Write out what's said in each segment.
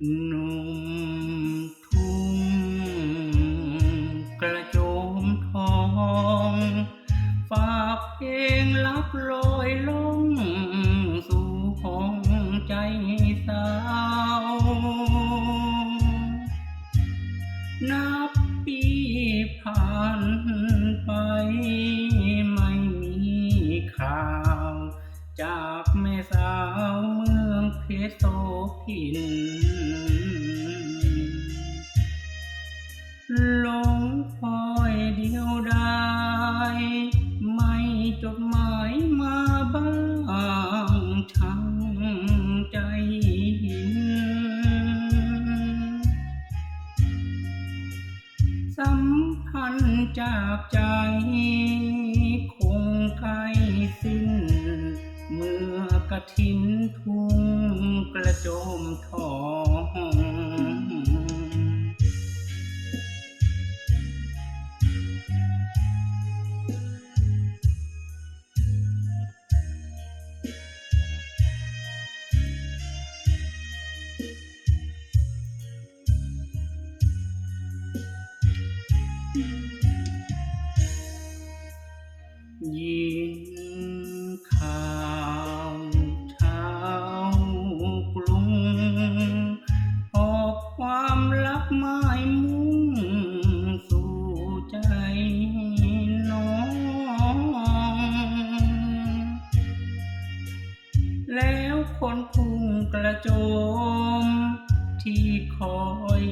หันจากใจ คงใกล้สิ้น เมื่อกระถินทุ่งกระโจมทอง จมที่คอย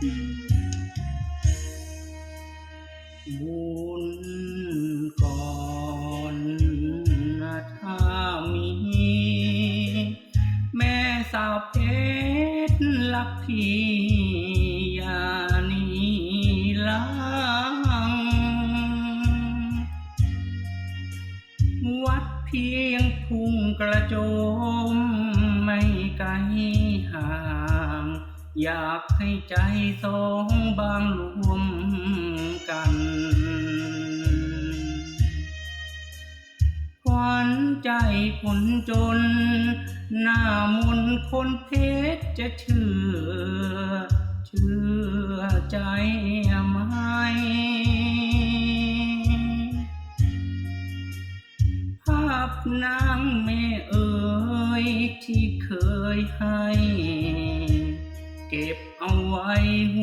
บุญก่อนนะถ้ามี แม่สาวเพชรลักที อยากให้ใจสองบางรวมกันขวัญใจคนจน หน้ามนคนเพชรจะเชื่อ เชื่อใจมา เ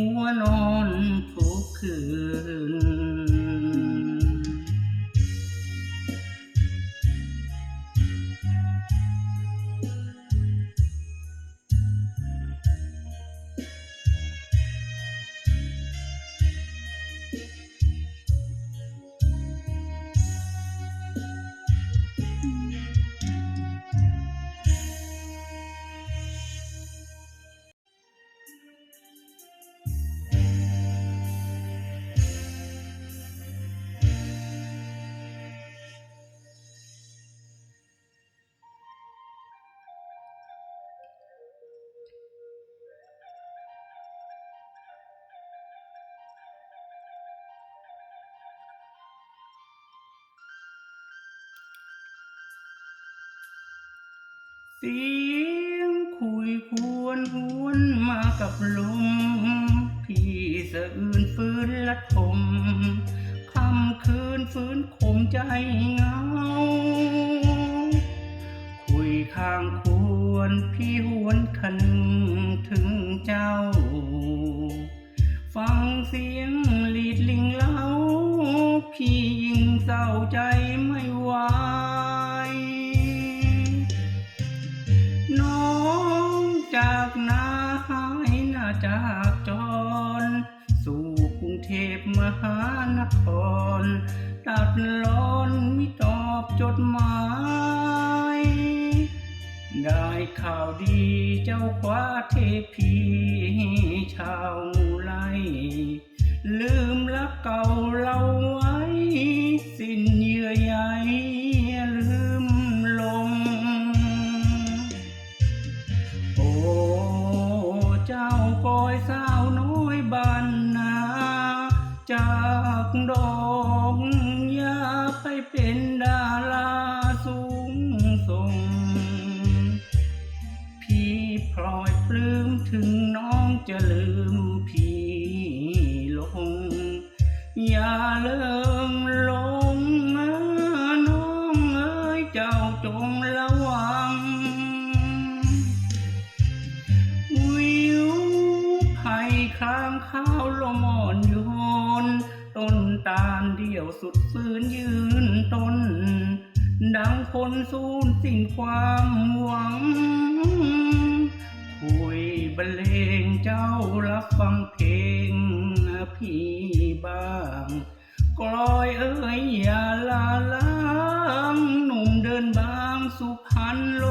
เสียงคุยควรหวนมากับลม พี่สะอื่นฟื้นละทมคำคืนฟื้นคมใจเงา คุยข้างควรพี่หวนคันถึงเจ้า ฟังเสียงลีดลิงเล่าพี่ยิ่งเศร้าใจ จากจร สู่กรุงเทพมหานครตัดร้อนมิตอบจดหมาย ได้ข่าวดีเจ้าคว้าเทพีชาวไลลืมรักเก่าเราไว้ สิ้นเยื่อใย กดอกยาไปเป็นดาราสูงส่ง พี่พลอยปลื้มถึงน้องจะลืมพี่ลง อย่าเลิก ต้นตาลเดี่ยวสุดฟื้นยืนต้น ดังคนสูญสิ้นความหวัง คุยบรรเลงเจ้ารับฟังเพลงพี่บ้างกลอยเอ้ยอย่าลาล้างหนุ่มเดินบางสุพรรณโล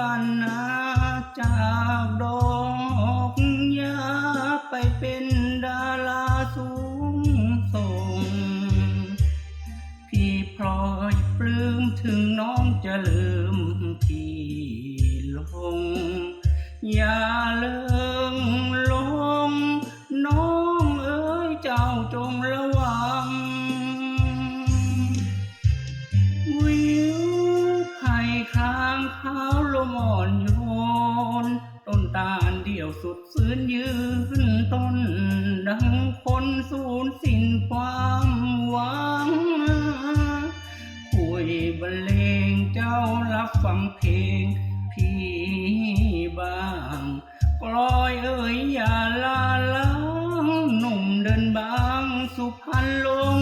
บ้านนาจากดอกยาไปเป็นดาราสูงส่ง พี่พลอยปลื้มถึงน้องจะลืมพี่ลง อย่าเลิกานเดี่ยวสุดซื้นยืนต้น ดังคนสูญสิ้นความหวัง คุยบรรเลงเจ้ารับฟังเพลงพี่บ้างกลอยเอ่ยอย่าลาล้างหนุ่มเดินบางสุพรรณลง